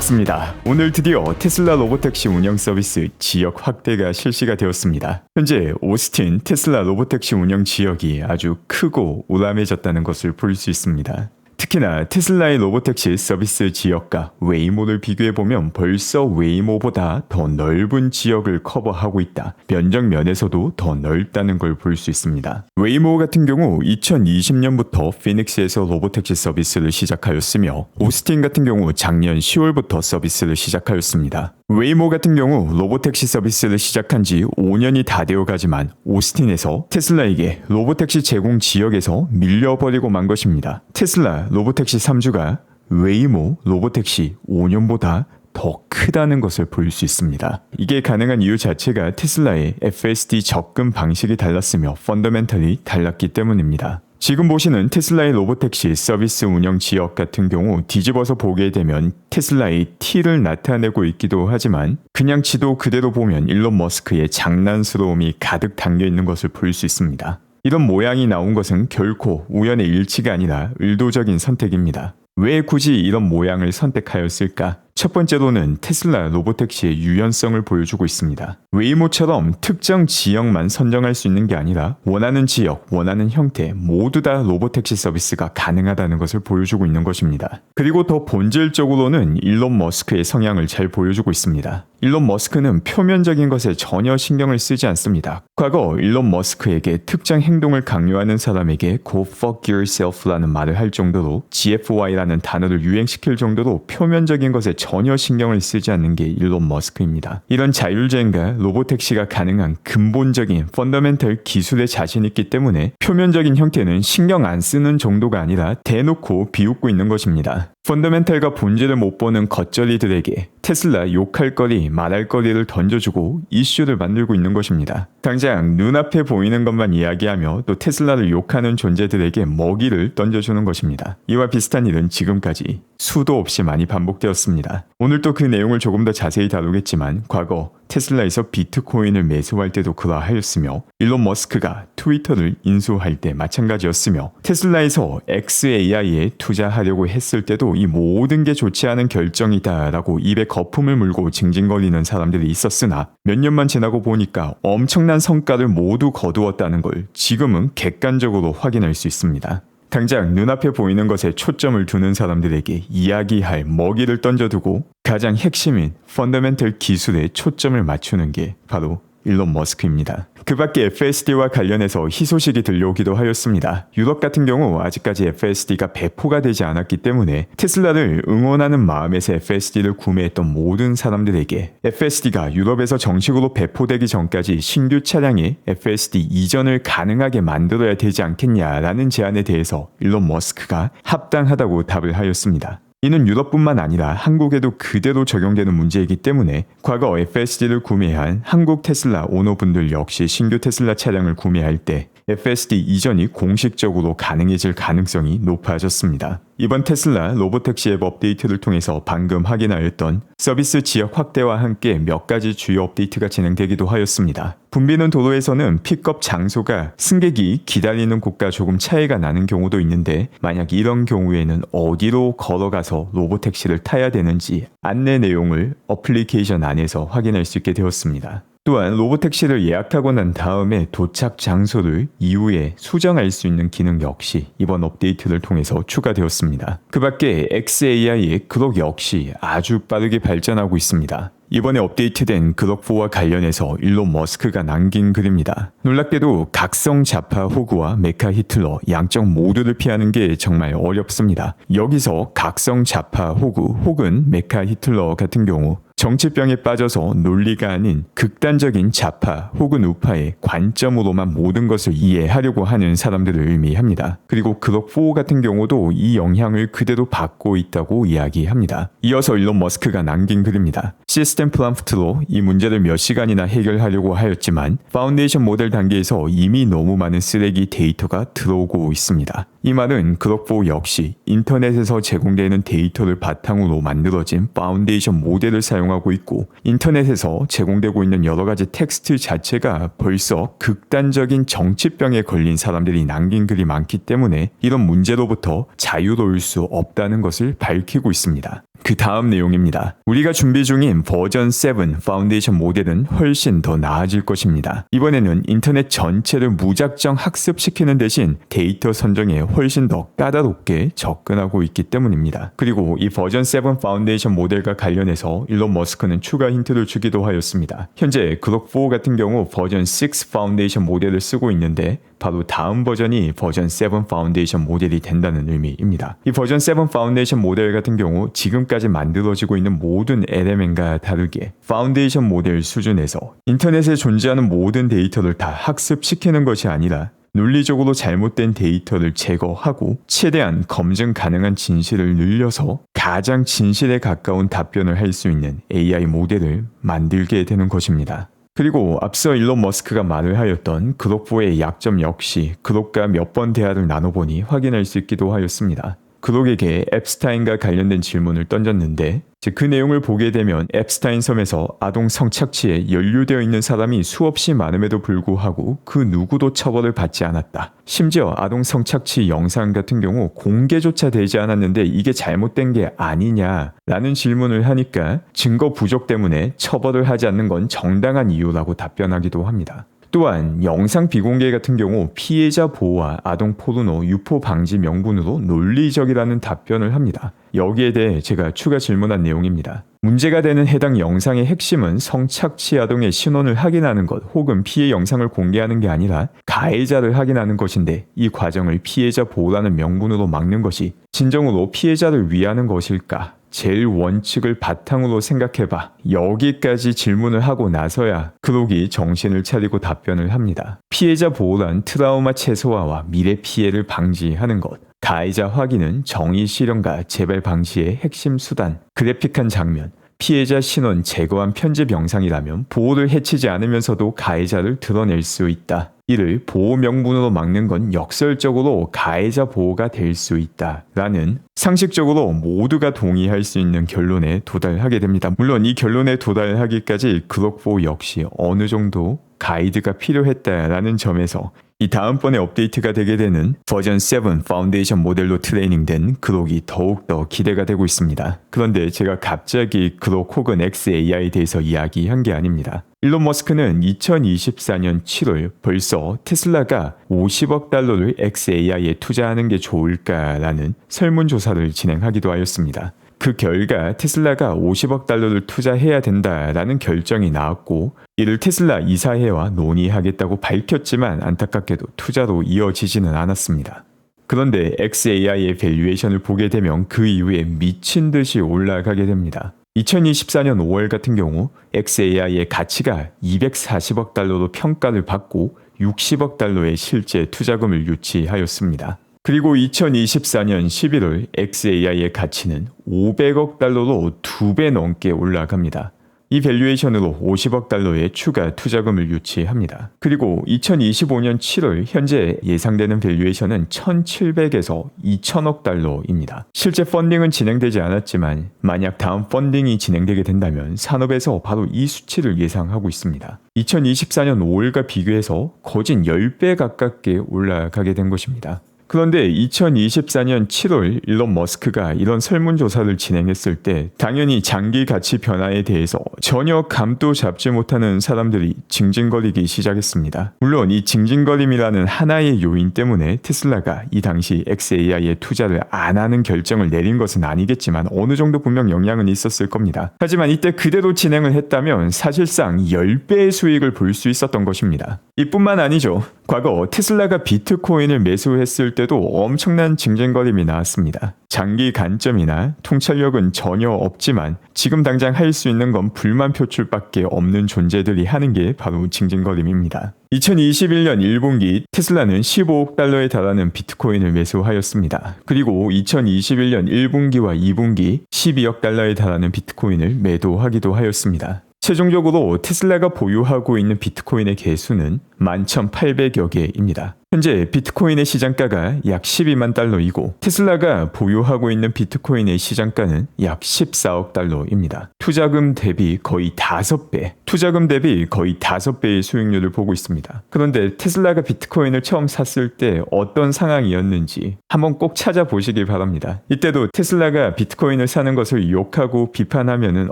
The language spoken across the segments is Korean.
반갑습니다. 오늘 드디어 테슬라 로보택시 운영 서비스 지역 확대가 실시가 되었습니다. 현재 오스틴 테슬라 로보택시 운영 지역이 아주 크고 우람해졌다는 것을 볼 수 있습니다. 특히나 테슬라의 로보택시 서비스 지역과 웨이모를 비교해보면 벌써 웨이모보다 더 넓은 지역을 커버하고 있다. 면적 면에서도 더 넓다는 걸 볼 수 있습니다. 웨이모 같은 경우 2020년부터 피닉스에서 로보택시 서비스를 시작하였으며 오스틴 같은 경우 작년 10월부터 서비스를 시작하였습니다. 웨이모 같은 경우 로보택시 서비스를 시작한 지 5년이 다 되어 가지만 오스틴에서 테슬라에게 로보택시 제공 지역에서 밀려버리고 만 것입니다. 테슬라 로보택시 3주가 웨이모 로보택시 5년보다 더 크다는 것을 볼 수 있습니다. 이게 가능한 이유 자체가 테슬라의 FSD 접근 방식이 달랐으며 펀더멘털이 달랐기 때문입니다. 지금 보시는 테슬라의 로보택시 서비스 운영 지역 같은 경우 뒤집어서 보게 되면 테슬라의 T를 나타내고 있기도 하지만 그냥 지도 그대로 보면 일론 머스크의 장난스러움이 가득 담겨 있는 것을 볼 수 있습니다. 이런 모양이 나온 것은 결코 우연의 일치가 아니라 의도적인 선택입니다. 왜 굳이 이런 모양을 선택하였을까? 첫 번째로는 테슬라 로보택시의 유연성을 보여주고 있습니다. 웨이모처럼 특정 지역만 선정할 수 있는 게 아니라 원하는 지역, 원하는 형태 모두 다 로보택시 서비스가 가능하다는 것을 보여주고 있는 것입니다. 그리고 더 본질적으로는 일론 머스크의 성향을 잘 보여주고 있습니다. 일론 머스크는 표면적인 것에 전혀 신경을 쓰지 않습니다. 과거 일론 머스크에게 특정 행동을 강요하는 사람에게 go fuck yourself라는 말을 할 정도로 GFY라는 단어를 유행시킬 정도로 표면적인 것에 전혀 신경을 쓰지 않는 게 일론 머스크입니다. 이런 자율주행과 로보택시가 가능한 근본적인 펀더멘털 기술에 자신 있기 때문에 표면적인 형태는 신경 안 쓰는 정도가 아니라 대놓고 비웃고 있는 것입니다. 펀더멘털과 본질을 못 보는 겉절이들에게 테슬라 욕할 거리, 말할 거리를 던져주고 이슈를 만들고 있는 것입니다. 당장 눈앞에 보이는 것만 이야기하며 또 테슬라를 욕하는 존재들에게 먹이를 던져주는 것입니다. 이와 비슷한 일은 지금까지 수도 없이 많이 반복되었습니다. 오늘 또 그 내용을 조금 더 자세히 다루겠지만 과거 테슬라에서 비트코인을 매수할 때도 그러하였으며 일론 머스크가 트위터를 인수할 때 마찬가지였으며 테슬라에서 XAI에 투자하려고 했을 때도 이 모든 게 좋지 않은 결정이다라고 입에 거품을 물고 징징거리는 사람들이 있었으나 몇 년만 지나고 보니까 엄청난 성과를 모두 거두었다는 걸 지금은 객관적으로 확인할 수 있습니다. 당장 눈앞에 보이는 것에 초점을 두는 사람들에게 이야기할 먹이를 던져두고 가장 핵심인 펀더멘털 기술에 초점을 맞추는 게 바로 일론 머스크입니다. 그 밖에 FSD와 관련해서 희소식이 들려오기도 하였습니다. 유럽 같은 경우 아직까지 FSD가 배포가 되지 않았기 때문에 테슬라를 응원하는 마음에서 FSD를 구매했던 모든 사람들에게 FSD가 유럽에서 정식으로 배포되기 전까지 신규 차량에 FSD 이전을 가능하게 만들어야 되지 않겠냐라는 제안에 대해서 일론 머스크가 합당하다고 답을 하였습니다. 이는 유럽뿐만 아니라 한국에도 그대로 적용되는 문제이기 때문에 과거 FSD를 구매한 한국 테슬라 오너분들 역시 신규 테슬라 차량을 구매할 때 FSD 이전이 공식적으로 가능해질 가능성이 높아졌습니다. 이번 테슬라 로보택시 앱 업데이트를 통해서 방금 확인하였던 서비스 지역 확대와 함께 몇 가지 주요 업데이트가 진행되기도 하였습니다. 붐비는 도로에서는 픽업 장소가 승객이 기다리는 곳과 조금 차이가 나는 경우도 있는데 만약 이런 경우에는 어디로 걸어가서 로보택시를 타야 되는지 안내 내용을 어플리케이션 안에서 확인할 수 있게 되었습니다. 또한 로보택시를 예약하고 난 다음에 도착 장소를 이후에 수정할 수 있는 기능 역시 이번 업데이트를 통해서 추가되었습니다. 그 밖에 XAI의 그럭 역시 아주 빠르게 발전하고 있습니다. 이번에 업데이트된 그럭4와 관련해서 일론 머스크가 남긴 글입니다. 놀랍게도 각성 자파 호구와 메카 히틀러 양쪽 모두를 피하는 게 정말 어렵습니다. 여기서 각성 자파 호구 혹은 메카 히틀러 같은 경우 정치병에 빠져서 논리가 아닌 극단적인 좌파 혹은 우파의 관점으로만 모든 것을 이해하려고 하는 사람들을 의미합니다. 그리고 그럭4 같은 경우도 이 영향을 그대로 받고 있다고 이야기합니다. 이어서 일론 머스크가 남긴 글입니다. 시스템 플럼프트로 이 문제를 몇 시간이나 해결하려고 하였지만 파운데이션 모델 단계에서 이미 너무 많은 쓰레기 데이터가 들어오고 있습니다. 이 말은 그럭4 역시 인터넷에서 제공되는 데이터를 바탕으로 만들어진 파운데이션 모델을 사용 하고 있고 인터넷에서 제공되고 있는 여러 가지 텍스트 자체가 벌써 극단적인 정치병에 걸린 사람들이 남긴 글이 많기 때문에 이런 문제로부터 자유로울 수 없다는 것을 밝히고 있습니다. 그 다음 내용입니다. 우리가 준비 중인 버전 7 파운데이션 모델은 훨씬 더 나아질 것입니다. 이번에는 인터넷 전체를 무작정 학습시키는 대신 데이터 선정에 훨씬 더 까다롭게 접근하고 있기 때문입니다. 그리고 이 버전 7 파운데이션 모델과 관련해서 일론 머스크는 추가 힌트를 주기도 하였습니다. 현재 그록4 같은 경우 버전 6 파운데이션 모델을 쓰고 있는데 바로 다음 버전이 버전 7 파운데이션 모델이 된다는 의미입니다. 이 버전 7 파운데이션 모델 같은 경우 지금까지 만들어지고 있는 모든 LMN과 다르게 파운데이션 모델 수준에서 인터넷에 존재하는 모든 데이터를 다 학습시키는 것이 아니라 논리적으로 잘못된 데이터를 제거하고 최대한 검증 가능한 진실을 늘려서 가장 진실에 가까운 답변을 할 수 있는 AI 모델을 만들게 되는 것입니다. 그리고 앞서 일론 머스크가 말을 하였던 그룹4의 약점 역시 그룹과 몇 번 대화를 나눠보니 확인할 수 있기도 하였습니다. 그룹에게 앱스타인과 관련된 질문을 던졌는데 그 내용을 보게 되면 앱스타인 섬에서 아동 성착취에 연루되어 있는 사람이 수없이 많음에도 불구하고 그 누구도 처벌을 받지 않았다. 심지어 아동 성착취 영상 같은 경우 공개조차 되지 않았는데 이게 잘못된 게 아니냐라는 질문을 하니까 증거 부족 때문에 처벌을 하지 않는 건 정당한 이유라고 답변하기도 합니다. 또한 영상 비공개 같은 경우 피해자 보호와 아동 포르노 유포 방지 명분으로 논리적이라는 답변을 합니다. 여기에 대해 제가 추가 질문한 내용입니다. 문제가 되는 해당 영상의 핵심은 성착취 아동의 신원을 확인하는 것 혹은 피해 영상을 공개하는 게 아니라 가해자를 확인하는 것인데 이 과정을 피해자 보호라는 명분으로 막는 것이 진정으로 피해자를 위하는 것일까? 제일 원칙을 바탕으로 생각해봐. 여기까지 질문을 하고 나서야 크록이 정신을 차리고 답변을 합니다. 피해자 보호란 트라우마 최소화와 미래 피해를 방지하는 것. 가해자 확인은 정의 실현과 재발 방지의 핵심 수단. 그래픽한 장면. 피해자 신원 제거한 편집 영상이라면 보호를 해치지 않으면서도 가해자를 드러낼 수 있다. 이를 보호 명분으로 막는 건 역설적으로 가해자 보호가 될 수 있다. 라는 상식적으로 모두가 동의할 수 있는 결론에 도달하게 됩니다. 물론 이 결론에 도달하기까지 그럭보 역시 어느 정도 가이드가 필요했다라는 점에서 이 다음번에 업데이트가 되게 되는 버전 7 파운데이션 모델로 트레이닝된 그록이 더욱더 기대가 되고 있습니다. 그런데 제가 갑자기 그록 혹은 XAI에 대해서 이야기한 게 아닙니다. 일론 머스크는 2024년 7월 벌써 테슬라가 50억 달러를 XAI에 투자하는 게 좋을까라는 설문조사를 진행하기도 하였습니다. 그 결과 테슬라가 50억 달러를 투자해야 된다라는 결정이 나왔고 이를 테슬라 이사회와 논의하겠다고 밝혔지만 안타깝게도 투자로 이어지지는 않았습니다. 그런데 XAI의 밸류에이션을 보게 되면 그 이후에 미친 듯이 올라가게 됩니다. 2024년 5월 같은 경우 XAI의 가치가 240억 달러로 평가를 받고 60억 달러의 실제 투자금을 유치하였습니다. 그리고 2024년 11월 XAI의 가치는 500억 달러로 두배 넘게 올라갑니다. 이 밸류에이션으로 50억 달러의 추가 투자금을 유치합니다. 그리고 2025년 7월 현재 예상되는 밸류에이션은 1,700에서 2,000억 달러입니다. 실제 펀딩은 진행되지 않았지만 만약 다음 펀딩이 진행되게 된다면 산업에서 바로 이 수치를 예상하고 있습니다. 2024년 5월과 비교해서 거진 10배 가깝게 올라가게 된 것입니다. 그런데 2024년 7월 일론 머스크가 이런 설문조사를 진행했을 때 당연히 장기 가치 변화에 대해서 전혀 감도 잡지 못하는 사람들이 징징거리기 시작했습니다. 물론 이 징징거림이라는 하나의 요인 때문에 테슬라가 이 당시 XAI에 투자를 안 하는 결정을 내린 것은 아니겠지만 어느 정도 분명 영향은 있었을 겁니다. 하지만 이때 그대로 진행을 했다면 사실상 10배의 수익을 볼 수 있었던 것입니다. 이뿐만 아니죠. 과거 테슬라가 비트코인을 매수했을 때도 엄청난 징징거림이 나왔습니다. 장기 관점이나 통찰력은 전혀 없지만 지금 당장 할 수 있는 건 불만 표출밖에 없는 존재들이 하는 게 바로 징징거림입니다. 2021년 1분기 테슬라는 15억 달러에 달하는 비트코인을 매수하였습니다. 그리고 2021년 1분기와 2분기 12억 달러에 달하는 비트코인을 매도하기도 하였습니다. 최종적으로 테슬라가 보유하고 있는 비트코인의 개수는 11,800여 개입니다. 현재 비트코인의 시장가가 약 12만 달러이고 테슬라가 보유하고 있는 비트코인의 시장가는 약 14억 달러입니다. 투자금 대비 거의 5배, 투자금 대비 거의 5배의 수익률을 보고 있습니다. 그런데 테슬라가 비트코인을 처음 샀을 때 어떤 상황이었는지 한번 꼭 찾아보시길 바랍니다. 이때도 테슬라가 비트코인을 사는 것을 욕하고 비판하면은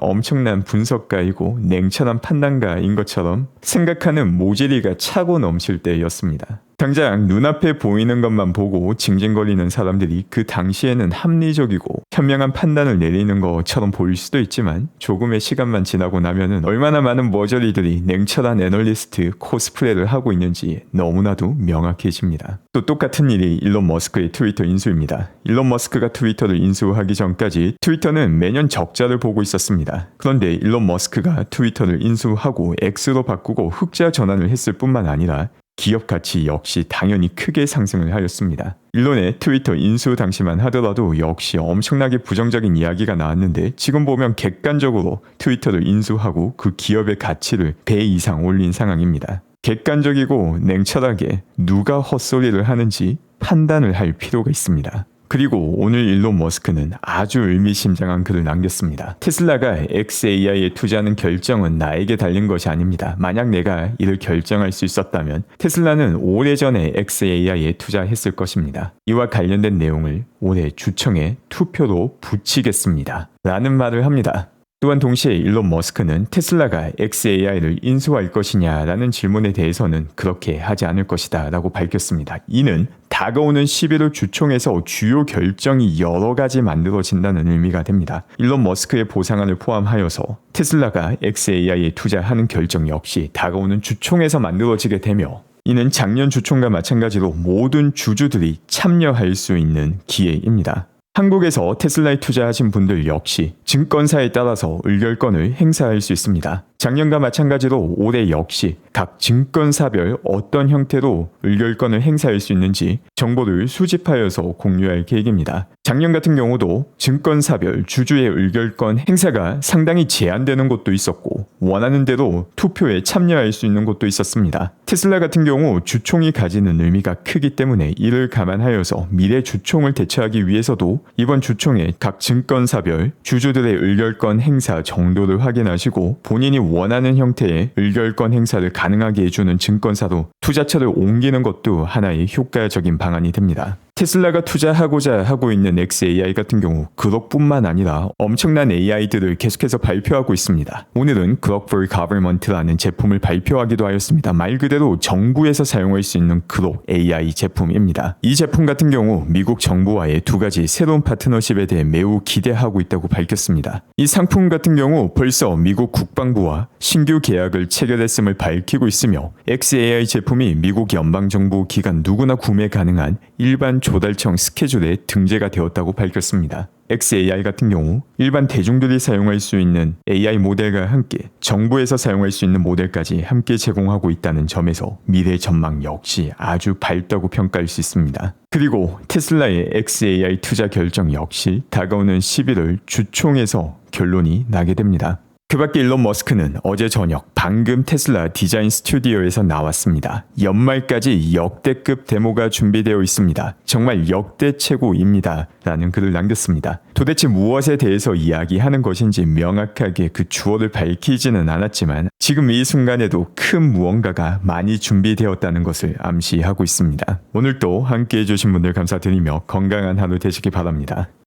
엄청난 분석가이고 냉철한 판단가인 것처럼 생각하는 모질이가 차고 넘칠 때였습니다. 당장 눈앞에 보이는 것만 보고 징징거리는 사람들이 그 당시에는 합리적이고 현명한 판단을 내리는 것처럼 보일 수도 있지만 조금의 시간만 지나고 나면은 얼마나 많은 머저리들이 냉철한 애널리스트 코스프레를 하고 있는지 너무나도 명확해집니다. 또 똑같은 일이 일론 머스크의 트위터 인수입니다. 일론 머스크가 트위터를 인수하기 전까지 트위터는 매년 적자를 보고 있었습니다. 그런데 일론 머스크가 트위터를 인수하고 X로 바꾸고 흑자 전환을 했을 뿐만 아니라 기업 가치 역시 당연히 크게 상승을 하였습니다. 일론의 트위터 인수 당시만 하더라도 역시 엄청나게 부정적인 이야기가 나왔는데 지금 보면 객관적으로 트위터를 인수하고 그 기업의 가치를 배 이상 올린 상황입니다. 객관적이고 냉철하게 누가 헛소리를 하는지 판단을 할 필요가 있습니다. 그리고 오늘 일론 머스크는 아주 의미심장한 글을 남겼습니다. 테슬라가 XAI에 투자하는 결정은 나에게 달린 것이 아닙니다. 만약 내가 이를 결정할 수 있었다면 테슬라는 오래전에 XAI에 투자했을 것입니다. 이와 관련된 내용을 올해 주청에 투표로 붙이겠습니다. 라는 말을 합니다. 또한 동시에 일론 머스크는 테슬라가 XAI를 인수할 것이냐라는 질문에 대해서는 그렇게 하지 않을 것이다 라고 밝혔습니다. 이는 다가오는 11월 주총에서 주요 결정이 여러 가지 만들어진다는 의미가 됩니다. 일론 머스크의 보상안을 포함하여서 테슬라가 XAI에 투자하는 결정 역시 다가오는 주총에서 만들어지게 되며 이는 작년 주총과 마찬가지로 모든 주주들이 참여할 수 있는 기회입니다. 한국에서 테슬라에 투자하신 분들 역시 증권사에 따라서 의결권을 행사할 수 있습니다. 작년과 마찬가지로 올해 역시 각 증권사별 어떤 형태로 의결권을 행사할 수 있는지 정보를 수집하여서 공유할 계획입니다. 작년 같은 경우도 증권사별 주주의 의결권 행사가 상당히 제한되는 곳도 있었고 원하는 대로 투표에 참여할 수 있는 곳도 있었습니다. 테슬라 같은 경우 주총이 가지는 의미가 크기 때문에 이를 감안하여서 미래 주총을 대처하기 위해서도 이번 주총에 각 증권사별 주주들의 의결권 행사 정도를 확인하시고 본인이 원하는 형태의 의결권 행사를 가능하게 해주는 증권사로 투자처를 옮기는 것도 하나의 효과적인 방안이 됩니다. 테슬라가 투자하고자 하고 있는 XAI 같은 경우 그럭뿐만 아니라 엄청난 AI들을 계속해서 발표하고 있습니다. 오늘은 그럭 for Government라는 제품을 발표하기도 하였습니다. 말 그대로 정부에서 사용할 수 있는 그럭 AI 제품입니다. 이 제품 같은 경우 미국 정부와의 두 가지 새로운 파트너십에 대해 매우 기대하고 있다고 밝혔습니다. 이 상품 같은 경우 벌써 미국 국방부와 신규 계약을 체결했음을 밝히고 있으며 XAI 제품이 미국 연방정부 기관 누구나 구매 가능한 일반 조달청 스케줄에 등재가 되었다고 밝혔습니다. XAI 같은 경우 일반 대중들이 사용할 수 있는 AI 모델과 함께 정부에서 사용할 수 있는 모델까지 함께 제공하고 있다는 점에서 미래 전망 역시 아주 밝다고 평가할 수 있습니다. 그리고 테슬라의 XAI 투자 결정 역시 다가오는 11월 주총에서 결론이 나게 됩니다. 그 밖에 일론 머스크는 어제 저녁 방금 테슬라 디자인 스튜디오에서 나왔습니다. 연말까지 역대급 데모가 준비되어 있습니다. 정말 역대 최고입니다. 라는 글을 남겼습니다. 도대체 무엇에 대해서 이야기하는 것인지 명확하게 그 주어를 밝히지는 않았지만 지금 이 순간에도 큰 무언가가 많이 준비되었다는 것을 암시하고 있습니다. 오늘도 함께 해주신 분들 감사드리며 건강한 하루 되시기 바랍니다.